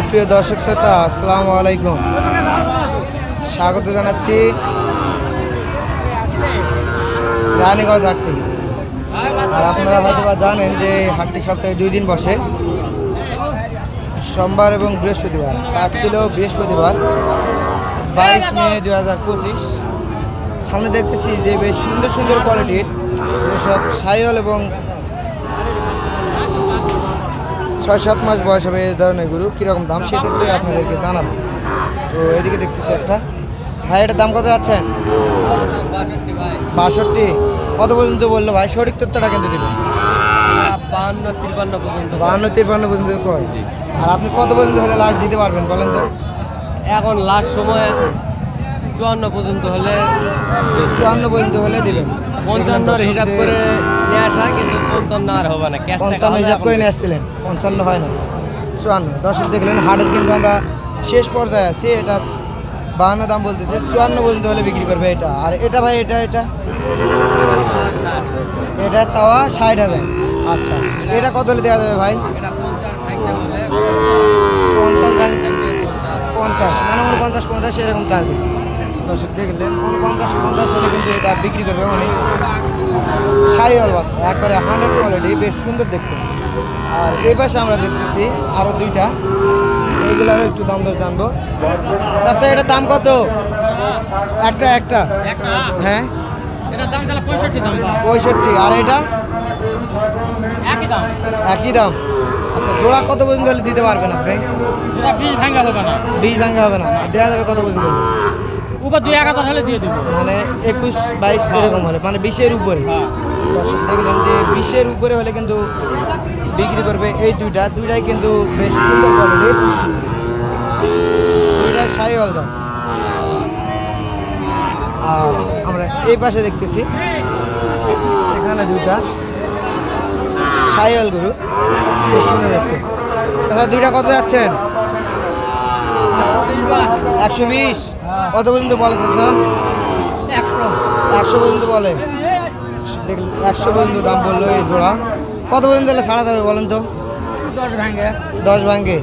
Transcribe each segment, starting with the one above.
সুপ্রিয় দর্শক শ্রোতা, আসসালামু আলাইকুম। স্বাগত জানাচ্ছি রানীগঞ্জ হাট থেকে। আর আপনারা হয়তো বা জানেন যে হাটটি সপ্তাহে দুই দিন বসে। সোমবার এবং বৃহস্পতিবার, আজ ছিল বৃহস্পতিবার, বাইশ মে দু হাজার পঁচিশ। সামনে দেখতেছি যে বেশ সুন্দর সুন্দর কোয়ালিটির যেসব সাইল এবং ছয় সাত মাস বয়স হবে এই ধরনের গরু কীরকম দাম সেটা তো আপনাদেরকে জানাব। তো এদিকে দেখতেছি একটা। ভাই এটার দাম কত যাচ্ছেন বাষট্টি। কত পর্যন্ত বলল ভাই? সঠিক তথ্যটা কিন্তু দেবেন। বাহান্ন তিরপান্ন পর্যন্ত। বাহান্ন পর্যন্ত কয়? আর আপনি কত পর্যন্ত হলে লাস্ট দিতে পারবেন বলেন তো? এখন লাস্ট সময় চুয়ান্ন পর্যন্ত হলে চুয়ান্ন পর্যন্ত হলে দেবেন। পঞ্চান্ন হিসাব করে নিয়ে আসা কিন্তু পঞ্চান্ন আর হবে না। ক্যাশ পঞ্চান্ন হিসাব করে নিয়ে আসছিলেন। পঞ্চান্ন হয় না। চুয়ান্ন। দর্শক দেখলেন হাটের কিন্তু আমরা শেষ পর্যায়ে আছি। এটা বাহান্ন দাম বলতেছে। চুয়ান্ন পর্যন্ত হলে বিক্রি করবে এটা। আর এটা ভাই এটা এটা? এটা চাওয়া ষাট হাজার। আচ্ছা। এটা কত হলে দেওয়া যাবে ভাই? পঞ্চাশ পঞ্চাশ পঞ্চাশ। পঞ্চাশ। মানে উনপঞ্চাশ পঞ্চাশ এরকম টার্গেট দর্শক দেখলেন উনপঞ্চাশ পঞ্চাশ হলে কিন্তু এটা বিক্রি করবে উনি। সাইওয়াল বাচ্চা একবারে হান্ড্রেড কোয়ালিটি বেশ সুন্দর দেখতে। আর এই পাশে আমরা দেখতেছি আরও দুইটা। এইগুলোরও একটু দাম দর জানব। আচ্ছা এটার দাম কত? একটা একটা। হ্যাঁ। পঁয়ষট্টি আর এটা? একই দাম। আচ্ছা জোড়া কত পর্যন্ত দিতে পারবেন আপনি? বিশ ভাঙ্গা হবে না। বিশ ভাঙা হবে না। দেওয়া যাবে কত পর্যন্ত? উপর দুই এক হাজার হলে দিয়ে দেবো। মানে একুশ বাইশ এরকম হলে মানে বিশের উপরে। দর্শক দেখলেন যে বিশের উপরে হলে কিন্তু বিক্রি করবে এই দুইটা। দুইটাই কিন্তু বেশ সুন্দর কোয়ালিটির দুইটা সাইওয়াল দাম। আর আমরা এই পাশে দেখতেছি এখানে দুইটা সাইওয়াল গরু। বেশ সুন্দর দেখতে। আচ্ছা দুইটা কত যাচ্ছেন? একশো বিশ। কত পর্যন্ত বলে চাচা? একশো। একশো পর্যন্ত বলে? দেখলেন একশো পর্যন্ত দাম বলল এই জোড়া। কত পর্যন্ত হলে ছাড়া যাবে বলেন তো? দশ ভাঙ্গে দশ ভাঙ্গে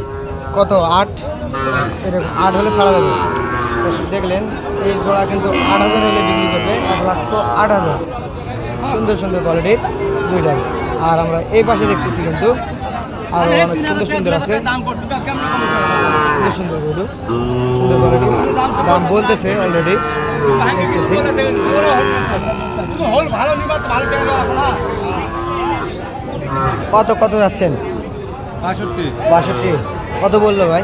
কত? আট? এরকম আট হলে ছাড়া যাবে। দেখলেন এই জোড়া কিন্তু আট হাজার হলে বিক্রি করবে এক লাখ তো আট হাজার। সুন্দর সুন্দর কোয়ালিটির দুইটাই। আর আমরা এই পাশে দেখতেছি কিন্তু আরও অনেক সুন্দর সুন্দর আছে। সুন্দর সুন্দর গরু সুন্দর কোয়ালিটি দাম বলতেছে অলরেডি কত কত যাচ্ছেন? বাষট্টি। বাষট্টি। কত বলল ভাই?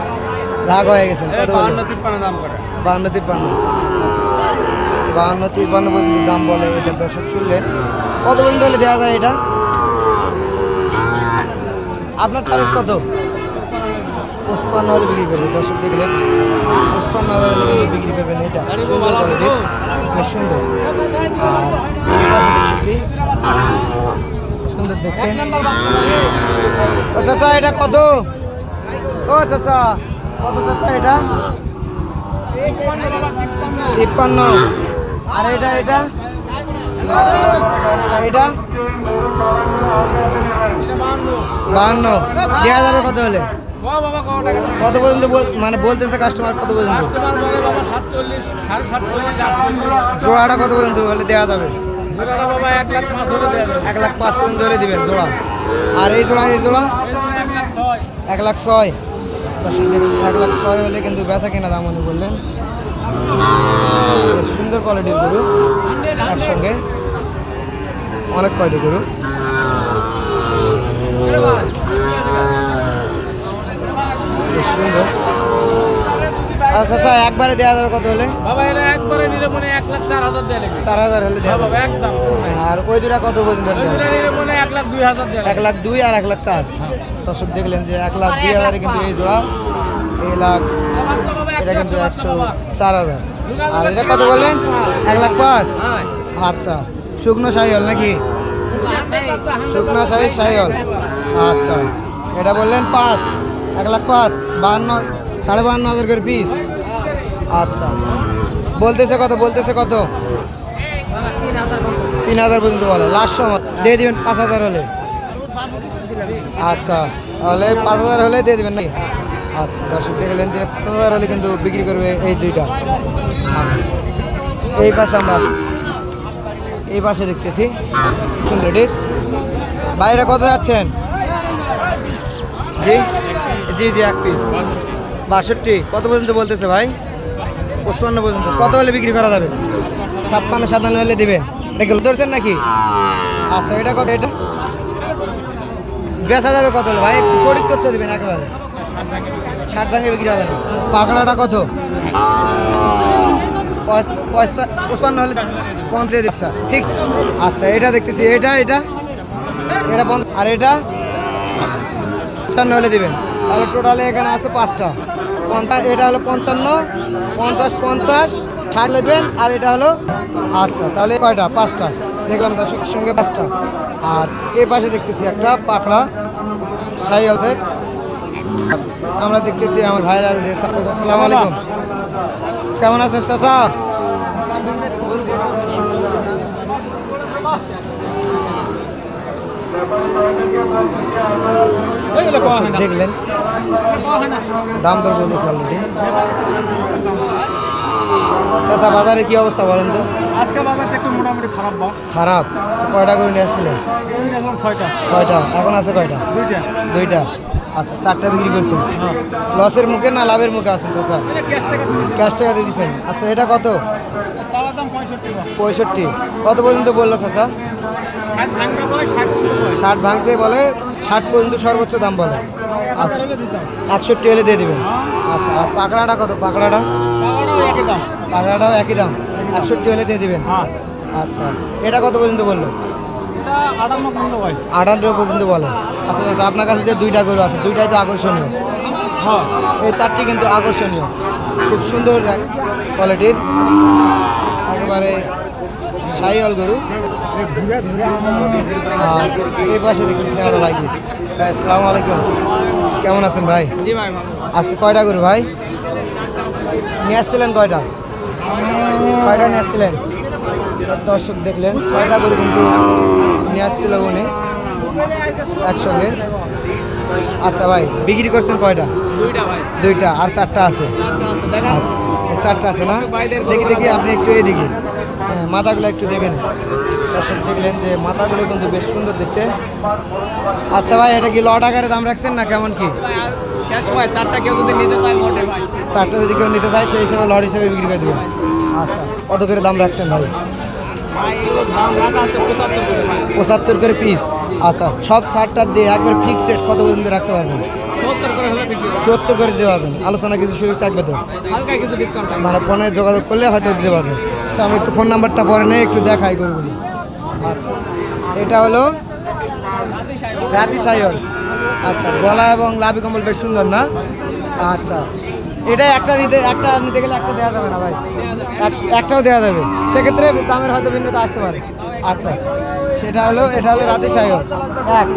রাগ হয়ে গেছেন কত বলল? তিপ্পান্ন দাম করে। বাহান্ন তিপ্পান্ন। বাহান্ন তিপ্পান্ন পর্যন্ত দাম বলে এটা দর্শক শুনলেন। কত পর্যন্ত হলে দেওয়া যায় এটা? আপনার টার্গেট কত? পঁচপান্ন হলে বিক্রি করবে দর্শক দেখলেন, পঁচপান্ন হাজার বিক্রি করবেন এটা। সুন্দর সুন্দর। দেখতে ও চাচা, এটা কত? ও চাচা, কত চাচা এটা? তিপ্পান্ন। আর এটা এটা? এটা? বাহান্ন। দেওয়া যাবে কত হলে? কত পর্যন্ত মানে বলতেছে কাস্টমার কত পর্যন্ত? কাস্টমার বলে বাবা সাতচল্লিশ সাড়ে সাতচল্লিশ জোড়াটা কত পর্যন্ত হলে দেওয়া যাবে? জোড়াটা বাবা এক লাখ পাঁচ হলে দেওয়া যাবে। এক লাখ পাঁচ পর্যন্ত হলে দিবেন জোড়া। আর এই জোড়া এই জোড়া? এক লাখ ছয়। এক লাখ ছয়। হলে কিন্তু বেচা কেনা দাম উনি বললেন সুন্দর কোয়ালিটির গরু। একসঙ্গে। অনেক কয়টি গরু। বেশ সুন্দর। আচ্ছা আচ্ছা একবারে দেওয়া যাবে কত হলে? বাবা এটা একবারে নিলে মনে এক লাখ চার হাজার দেওয়া লাগবে। চার হাজার হলে দেওয়া বাবা একদম। আর ওই দুটা কত পর্যন্ত ওই দুটো? নিলে মনে এক লাখ দুই হাজার দেওয়া এক লাখ দুই আর এক লাখ চার। দর্শক দেখলেন যে এক লাখ দুই হাজারে কিন্তু এই জোড়া এই লাখ এটা একশো কিন্তু একশো চার হাজার। আর এটা কত বললেন এক লাখ পাঁচ। হ্যাঁ আচ্ছা শুকনো সাহিওল নাকি? শুকনো সাহি সাহিওল আচ্ছা এটা বললেন পাঁচ এক লাখ পাঁচ। বাহান্ন, সাড়ে বাহান্ন হাজার করে পিস আচ্ছা। বলতেছে কত বলতেছে কত? তিন হাজার পর্যন্ত বলে। লাস্ট সময়। দিয়ে দিবেন পাঁচ হাজার হলে। আচ্ছা। তাহলে পাঁচ হাজার হলে দিয়ে দেবেন নাকি? আচ্ছা দর্শক দেখলেন যে পাঁচ হাজার হলে কিন্তু বিক্রি করবে এই দুইটা। এই পাশে আমরা এই পাশে দেখতেছি। সুন্দরটির বাইরে কত যাচ্ছেন? জি। জি জি, এক পিস বাষট্টি। কত পর্যন্ত বলতেছে ভাই? পঁচপান্ন পর্যন্ত। কত হলে বিক্রি করা যাবে? ছাপ্পান্ন, সাতান্ন হলে দিবেন এটা ধরছেন নাকি? আচ্ছা এটা কত? এটা? বেচা যাবে কত হলে? ভাই সঠিক করতে দেবেন একেবারে। ষাট ভাঙে বিক্রি হবে না। পাকড়াটা কত? পয়সা পঁচপান্ন হলে পঞ্চাশ আচ্ছা ঠিক। আচ্ছা এটা দেখতেছি। এটা এটা? এটা আর এটা? পঞ্চান্ন হলে দিবেন। তাহলে টোটালে এখানে আছে পাঁচটা। পঞ্চাশ, এটা হলো পঞ্চান্ন, পঞ্চাশ পঞ্চাশ, ষাট দেবেন আর এটা হলো আচ্ছা তাহলে কয়টা? পাঁচটা। দেখলাম দর্শকের সঙ্গে পাঁচটা। আর এ পাশে দেখতেছি একটা পাকড়া সাইয়ালদের আমরা দেখতেছি আমার ভাইরা আসসালামু আলাইকুম। কেমন আছেন দর্শক দেখলেন। দাম দর বলেছে অলরেডি চাচা বাজারে কি অবস্থা বলেন তো? আজকে বাজারটা একটু মোটামুটি খারাপ বা খারাপ? কয়টা করে নিয়ে আসছিলেন? ছয়টা। ছয়টা। এখন আছে কয়টা? দুইটা। দুইটা। আচ্ছা চারটা বিক্রি করছেন? হ্যাঁ। লসের মুখে না লাভের মুখে আছেন চাচা? ক্যাশ দিয়ে দিচ্ছেন। আচ্ছা এটা কত? পঁয়ষট্টি পঁয়ষট্টি। কত পর্যন্ত বলল চাচা? ষাট ভাঙতে বলে ষাট পর্যন্ত সর্বোচ্চ দাম বলে। আচ্ছা একষট্টি হলে দিয়ে দেবেন। আচ্ছা আর পাকড়াটা কত? পাকড়াটা? পাকড়াটাও একই দাম। একষট্টি হলে দিয়ে দিবেন। হ্যাঁ। আচ্ছা এটা কত পর্যন্ত বলল? আটান্ন পর্যন্ত বলে। আচ্ছা আচ্ছা আপনার কাছে যে দুইটা গরু আছে দুইটাই তো আকর্ষণীয়। হ্যাঁ। এই চারটি কিন্তু আকর্ষণীয়। খুব সুন্দর কোয়ালিটির সাইওয়াল গরু। আর এই পাশে দেখতেছি আমার ভাইকে ভাই আসসালামু আলাইকুম। কেমন আছেন ভাই? জি ভাই আজকে কয়টা গরু ভাই? নিয়ে আসছিলেন কয়টা? ছয়টা নিয়ে আসছিলেন। দর্শক দেখলেন ছয়টা গরু কিন্তু নিয়ে আসছিল উনি একসঙ্গে। আচ্ছা ভাই বিক্রি করছেন কয়টা? দুইটা আর চারটা আছে? আচ্ছা চারটা আছে না? দেখি দেখি আপনি একটু এদিকে। মাথাগুলো একটু দেখেন দর্শক দেখলেন যে মাথাগুলো কিন্তু বেশ সুন্দর দেখতে। আচ্ছা ভাই এটা কি লট আকারে দাম রাখছেন না কেমন কি? চারটা কেউ যদি নিতে চায় চারটা যদি কেউ নিতে চায় সেই হিসেবে লট হিসেবে বিক্রি করে দেবেন। আচ্ছা কত করে দাম রাখছেন ভাই? পঁচাত্তর করে পিস আচ্ছা সব ছাড়টার দিয়ে একবার ফিক্সড রেট কত পর্যন্ত রাখতে পারবেন? সত্তর করে। দিতে পারবেন। আলোচনা কিছু সুযোগ থাকবে তো? মানে ফোনে যোগাযোগ করলে হয়তো দিতে পারবেন। আচ্ছা আমি একটু ফোন নাম্বারটা পরে নেই একটু দেখাই গরুগুলি। আচ্ছা এটা হলো রাতে সায়ন আচ্ছা গলা এবং লাভি কম্বল বেশ সুন্দর না? আচ্ছা এটা একটা নিতে একটা নিতে গেলে একটা দেওয়া যাবে না ভাই? এক- একটাও দেওয়া যাবে। সেক্ষেত্রে দামের হয়তো ভিন্নতা আসতে পারে। আচ্ছা সেটা হলো এটা হলো রাতে সায়ন এক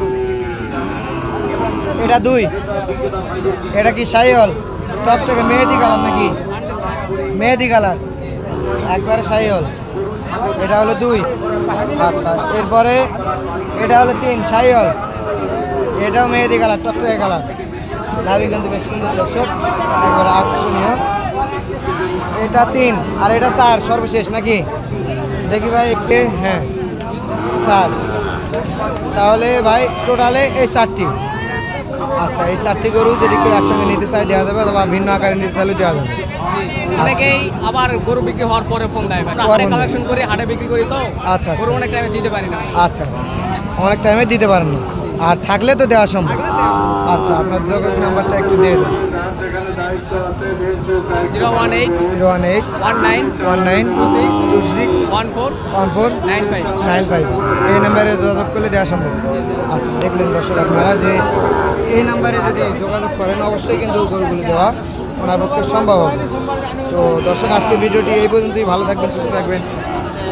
এটা দুই। এটা কি সাইহল টপ থেকে মেহেদি কালার নাকি? মেহেদি কালার। একবারে সাইহল এটা হলো দুই। আচ্ছা এরপরে এটা হলো তিন সাইহল এটাও মেহেদি কালার টকটকে কালার। লাভি কিন্তু বেশ সুন্দর দর্শক। একবারে আকর্ষণীয়। এটা তিন, আর এটা চার সর্বশেষ নাকি? দেখি ভাই হ্যাঁ চার। তাহলে ভাই, টোটালে এই চারটি। আচ্ছা এই চারটি গরু যদি কেউ একসঙ্গে নিতে চায় দেওয়া যাবে অথবা ভিন্ন আকারে নিতে চাইলে দেওয়া যাবে? অনেকেই আবার গরু বিক্রি হওয়ার পরে ফোন দেয় হাটে কালেকশন করে হাটে বিক্রি করি তো? আচ্ছা, গরু আচ্ছা। অনেক টাইমে দিতে পারি না। আচ্ছা অনেক টাইমে দিতে পারেন না। আর থাকলে তো দেওয়া সম্ভব। আচ্ছা আপনার যোগাযোগ নাম্বারটা একটু দিয়ে দেন। Zero one eight zero one eight one nine one nine two six two six one four one four nine five. Nine five. এই নাম্বারে যোগাযোগ করলে দেওয়া সম্ভব। আচ্ছা দেখলেন দর্শক আপনারা যে এই নাম্বারে যদি যোগাযোগ করেন অবশ্যই কিন্তু গরুগুলো দেওয়া ওনার পক্ষে সম্ভব হবে। তো দর্শক আজকে ভিডিওটি এই পর্যন্তই। ভালো থাকবেন সুস্থ থাকবেন।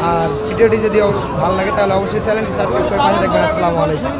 আর ভিডিওটি যদি ভালো লাগে তাহলে অবশ্যই চ্যানেলটি সাবস্ক্রাইব করে পাশে থাকবেন। আসসালামু আলাইকুম।